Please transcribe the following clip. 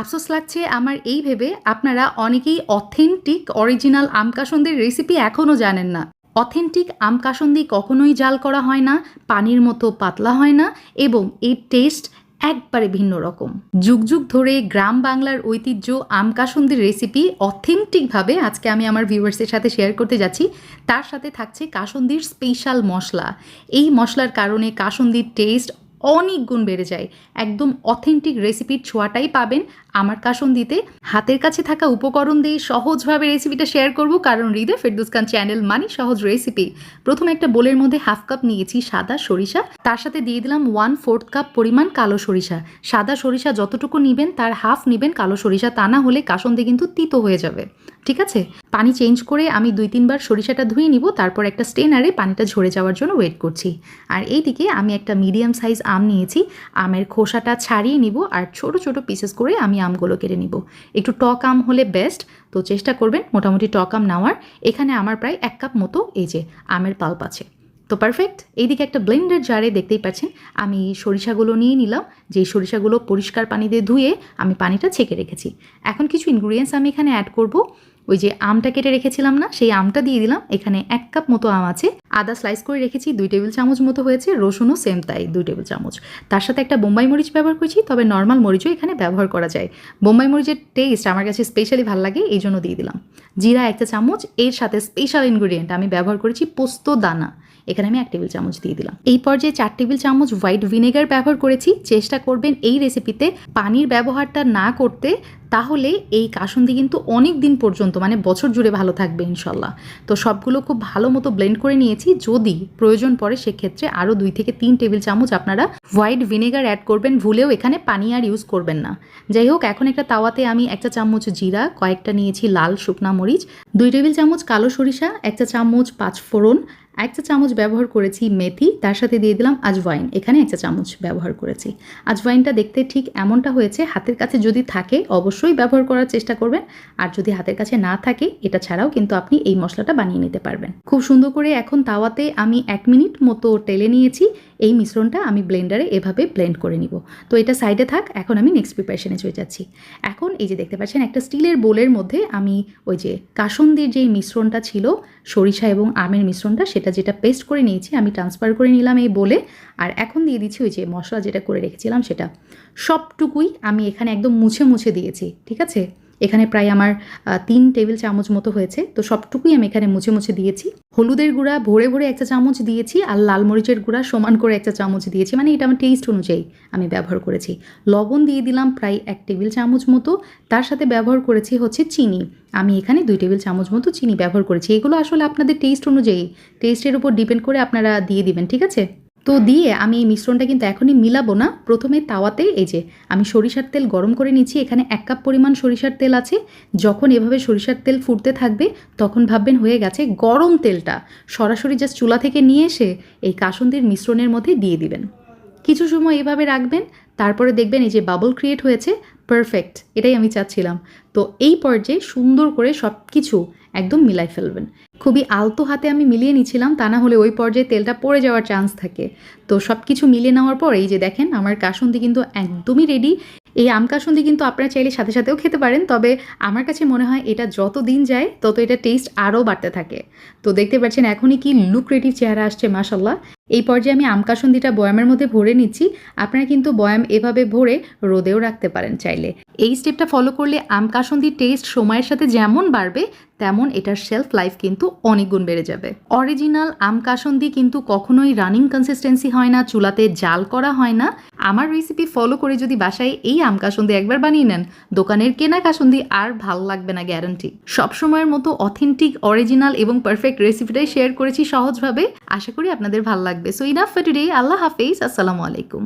আফসোস লাগছে আমার এই ভেবে আপনারা অনেকেই অথেন্টিক অরিজিনাল আম কাসন্দির রেসিপি এখনও জানেন না। অথেন্টিক আম কাসন্দি কখনোই জাল করা হয় না, পানির মতো পাতলা হয় না এবং এর টেস্ট একবারে ভিন্ন রকম। যুগ যুগ ধরে গ্রাম বাংলার ঐতিহ্য আম কাসন্দির রেসিপি অথেন্টিকভাবে আজকে আমি আমার ভিউয়ার্সের সাথে শেয়ার করতে যাচ্ছি। তার সাথে থাকছে কাসন্দির স্পেশাল মশলা। এই মশলার কারণে কাসন্দির টেস্ট অনেক গুণ বেড়ে যায়। একদম অথেন্টিক রেসিপির ছোঁয়াটাই পাবেন। আমার কাসন্দিতে হাতের কাছে থাকা উপকরণ দিয়ে সহজভাবে রেসিপিটা শেয়ার করব। কারণ হৃদয় ফেরদুস খান চ্যানেল মানে সহজ রেসিপি প্রথমে একটা বোলের মধ্যে হাফ কাপ নিয়েছি সাদা সরিষা। তার সাথে দিয়ে দিলাম ওয়ান ফোর্থ কাপ পরিমাণ কালো সরিষা। সাদা সরিষা যতটুকু নেবেন, তার হাফ নেবেন কালো সরিষা। তা না হলে কাসন্দি কিন্তু তিতো হয়ে যাবে। ঠিক আছে? পানি চেঞ্জ করে আমি দুই তিনবার সরিষাটা ধুয়ে নিব। তারপর একটা স্টেনারে পানিটা ঝরে যাওয়ার জন্য ওয়েট করছি। আর এইদিকে আমি একটা মিডিয়াম সাইজ আম নিয়েছি। আমের খোসাটা ছাড়িয়ে নিব আর ছোট ছোট পিসেস করে আমি আমগুলো কেটে নিব। একটু টক আম হলে বেস্ট তো চেষ্টা করবেন মোটামুটি টক আম নেওয়ার। এখানে আমার প্রায় এক কাপ মতো এই যে আমের পাল্প আছে। তো পারফেক্ট এইদিকে একটা ব্লেন্ডার জারে দেখতেই পাচ্ছেন, আমি সরিষাগুলো নিয়ে নিলাম যে সরিষাগুলো পরিষ্কার পানি দিয়ে ধুয়ে আমি পানিটা ছেঁকে রেখেছি। এখন কিছু ইনগ্রিডিয়েন্টস আমি এখানে অ্যাড করব, ওই যে আমটা কেটে রেখেছিলাম না, সেই আমটা দিয়ে দিলাম, এখানে এক কাপ মতো আম আছে, আদা স্লাইস করে রেখেছি, দুই টেবিল চামচ মতো হয়েছে, রসুনও সেম তাই, দুই টেবিল চামচ। তার সাথে একটা বোম্বাই মরিচ ব্যবহার করেছি, তবে নর্মাল মরিচও এখানে ব্যবহার করা যায়। বোম্বাই মরিচের টেস্ট আমার কাছে স্পেশালি ভালো লাগে, এই জন্য দিয়ে দিলাম। জিরা একটা চামচ, এর সাথে স্পেশাল ইনগ্রিডিয়েন্ট আমি ব্যবহার করেছি পোস্ত দানা। এখানে আমি এক টেবিল চামচ দিয়ে দিলাম। এই পর্যায়ে চার টেবিল চামচ হোয়াইট ভিনেগার ব্যবহার করেছি। চেষ্টা করবেন এই রেসিপিতে পানির ব্যবহারটা না করতে তাহলে এই কাসুন্দি কিন্তু অনেক দিন পর্যন্ত মানে বছর জুড়ে ভালো থাকবে ইনশাল্লাহ। তো সবগুলো খুব ভালো মতো ব্লেন্ড করে নিয়েছি। যদি প্রয়োজন পড়ে সেক্ষেত্রে আরও দুই থেকে তিন টেবিল চামচ আপনারা হোয়াইট ভিনেগার অ্যাড করবেন। ভুলেও এখানে পানি আর ইউজ করবেন না। যাই হোক, এখন একটা তাওয়াতে আমি একটা চামচ জিরা, কয়েকটা নিয়েছি লাল শুকনা মরিচ, দুই টেবিল চামচ কালো সরিষা, একটা চামচ পাঁচ ফোড়ন এক চা চামচ ব্যবহার করেছি মেথি, তার সাথে দিয়ে দিলাম আজওয়াইন এখানে এক চা চামচ ব্যবহার করেছি। আজওয়াইনটা দেখতে ঠিক এমনটা হয়েছে, হাতের কাছে যদি থাকে অবশ্যই ব্যবহার করার চেষ্টা করবেন। আর যদি হাতের কাছে না থাকে, এটা ছাড়াও কিন্তু আপনি এই মশলাটা বানিয়ে নিতে পারবেন। খুব সুন্দর করে এখন তাওয়াতে আমি এক মিনিট মতো টেলে নিয়েছি। এই মিশ্রণটা আমি ব্লেন্ডারে এভাবে ব্লেন্ড করে নিব। তো এটা সাইডে থাক, এখন আমি নেক্সট প্রিপারেশনে চলে যাচ্ছি। এখন এই যে দেখতে পাচ্ছেন, একটা স্টিলের বোলের মধ্যে আমি ওই যে কাসন্দির যেই মিশ্রণটা ছিল, সরিষা এবং আমের মিশ্রণটা, সেটা যেটা পেস্ট করে নিয়েছি, আমি ট্রান্সফার করে নিলাম এই বলে। আর এখন দিয়ে দিচ্ছি ওই যে মশলা যেটা করে রেখেছিলাম, সেটা। সবটুকুই আমি এখানে একদম মুছে মুছে দিয়েছি, ঠিক আছে? এখানে প্রায় আমার তিন টেবিল চামচ মতো হয়েছে, তো সবটুকুই আমি এখানে মুছে মুছে দিয়েছি। হলুদের গুঁড়া, ভরে ভরে একটা চামচ দিয়েছি আর লাল মরিচের গুঁড়া সমান করে একটা চামচ দিয়েছি মানে এটা আমার টেস্ট অনুযায়ী আমি ব্যবহার করেছি। লবণ দিয়ে দিলাম প্রায় এক টেবিল চামচ মতো, তার সাথে ব্যবহার করেছি হচ্ছে চিনি। আমি এখানে দুই টেবিল চামচ মতো চিনি ব্যবহার করেছি। এগুলো আসলে আপনাদের টেস্ট অনুযায়ী টেস্টের উপর ডিপেন্ড করে আপনারা দিয়ে দিবেন, ঠিক আছে? তো দিয়ে আমি এই মিশ্রণটা কিন্তু এখনই মিলাবো না। প্রথমে তাওয়াতে এই যে আমি সরিষার তেল গরম করে নিচ্ছি এখানে এক কাপ পরিমাণ সরিষার তেল আছে। যখন এভাবে সরিষার তেল ফুটতে থাকবে, তখন ভাববেন হয়ে গেছে গরম তেলটা। সরাসরি জাস্ট চুলা থেকে নিয়ে এসে এই কাসন্দির মিশ্রণের মধ্যে দিয়ে দিবেন। কিছু সময় এভাবে রাখবেন, তারপরে দেখবেন এই যে বাবল ক্রিয়েট হয়েছে। পারফেক্ট এটাই আমি চাচ্ছিলাম। তো এই পর্যায়ে সুন্দর করে সব কিছু একদম মিলাই ফেলবেন। খুবই আলতো হাতে আমি মিলিয়ে নিচ্ছিলাম, তা না হলে ওই পর্যায়ে তেলটা পড়ে যাওয়ার চান্স থাকে। তো সব কিছু মিলিয়ে নেওয়ার পর এই যে দেখেন, আমার কাসন্দি কিন্তু একদমই রেডি এই আম কাসন্দি কিন্তু আপনারা চাইলে সাথে সাথেও খেতে পারেন, তবে আমার কাছে মনে হয় এটা যত দিন যায়, তত এটা টেস্ট আরও বাড়তে থাকে। তো দেখতে পাচ্ছেন এখনই কি লুক্রেটিভ চেহারা আসছে মাসাল্লাহ এই পর্যায়ে আমি আম কাসন্দিটা বয়ামের মধ্যে ভরে নিচ্ছি। আপনারা কিন্তু বয়াম এভাবে ভরে রোদেও রাখতে পারেন চাইলে। এই স্টেপটা ফলো করলে আম কাসন্দির টেস্ট সময়ের সাথে যেমন বাড়বে, তেমন এটার শেলফ লাইফ কিন্তু অনেক গুণ বেড়ে যাবে। অরিজিনাল আম কাসন্দি কিন্তু কখনোই রানিং কনসিস্টেন্সি হয় না, চুলাতে জাল করা হয় না। আমার রেসিপি ফলো করে যদি বাসায় এই আম কাসন্দি একবার বানিয়ে নেন, দোকানের কেনা কাসন্দি আর ভালো লাগবে না গ্যারান্টি সবসময়ের মতো অথেন্টিক অরিজিনাল এবং পারফেক্ট রেসিপিটাই শেয়ার করেছি সহজভাবে। আশা করি আপনাদের ভালো লাগবে। সো ইনাফ ফর টুডে আল্লাহ হাফেজ, আসসালামু আলাইকুম।